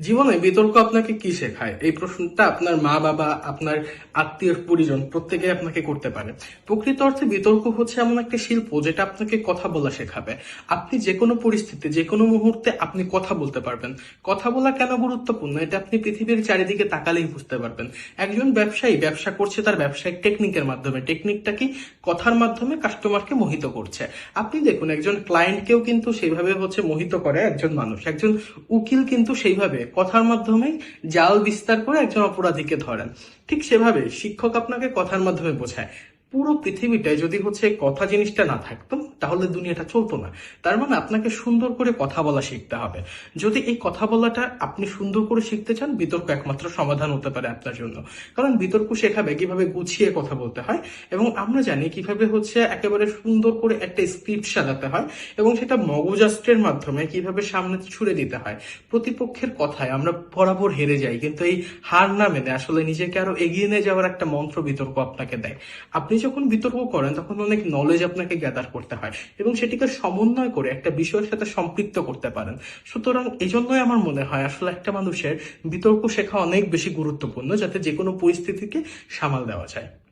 জীবনে বিতর্ক আপনাকে কি শেখায়? এই প্রশ্নটা আপনার মা বাবা, আপনার আত্মীয় পরিজন প্রত্যেকে আপনাকে করতে পারে। প্রকৃত অর্থে বিতর্ক হচ্ছে এমন একটা শিল্প যেটা আপনাকে কথা বলা শেখাবে। আপনি যে কোনো পরিস্থিতিতে যে কোনো মুহূর্তে আপনি কথা বলতে পারবেন। কথা বলা কেন গুরুত্বপূর্ণ? এটা আপনি পৃথিবীর চারিদিকে তাকালেই বুঝতে পারবেন। একজন ব্যবসায়ী ব্যবসা করছে তার ব্যবসায়িক টেকনিকের মাধ্যমে। টেকনিকটা কি? কথার মাধ্যমে কাস্টমারকে মোহিত করছে। আপনি দেখুন, একজন ক্লায়েন্টকেও কিন্তু সেইভাবে হচ্ছে মোহিত করে একজন মানুষ। একজন উকিল কিন্তু সেইভাবে কথার মাধ্যমে জাল বিস্তার করে একজন অপরাধীকে ধরেন। ঠিক সেভাবে শিক্ষক আপনাকে কথার মাধ্যমে বোঝায়। পুরো পৃথিবীটায় যদি হচ্ছে কথা জিনিসটা না থাকতো তাহলে দুনিয়াটা চলতো না। তার মানে আপনাকে সুন্দর করে কথা বলা শিখতে হবে। যদি এই কথা বলাটা আপনি সুন্দর করে শিখতে চান, বিতর্ক একমাত্র সমাধান হতে পারে আপনার জন্য। কারণ বিতর্ক শেখাবে কীভাবে গুছিয়ে কথা বলতে হয় এবং আমরা জানি কীভাবে হচ্ছে একেবারে সুন্দর করে একটা স্ক্রিপ্ট সাজাতে হয় এবং সেটা মগজাস্ত্রের মাধ্যমে কীভাবে সামনে ছুড়ে দিতে হয়। প্রতিপক্ষের কথায় আমরা বরাবর হেরে যাই, কিন্তু এই হার না মেনে আসলে নিজেকে আরও এগিয়ে নিয়ে যাওয়ার একটা মন্ত্র বিতর্ক আপনাকে দেয়। আপনি যখন বিতর্ক করেন, তখন অনেক নলেজ আপনাকে গ্যাদার করতে হয়। এবং সেটিকে সমন্বয় করে একটা বিষয়ের সাথে সম্পৃক্ত করতে পারেন। সুতরাং এই জন্যই আমার মনে হয় আসলে একটা মানুষের বিতর্ক শেখা অনেক বেশি গুরুত্বপূর্ণ যাতে যে কোনো পরিস্থিতিকে সামাল দেওয়া যায়।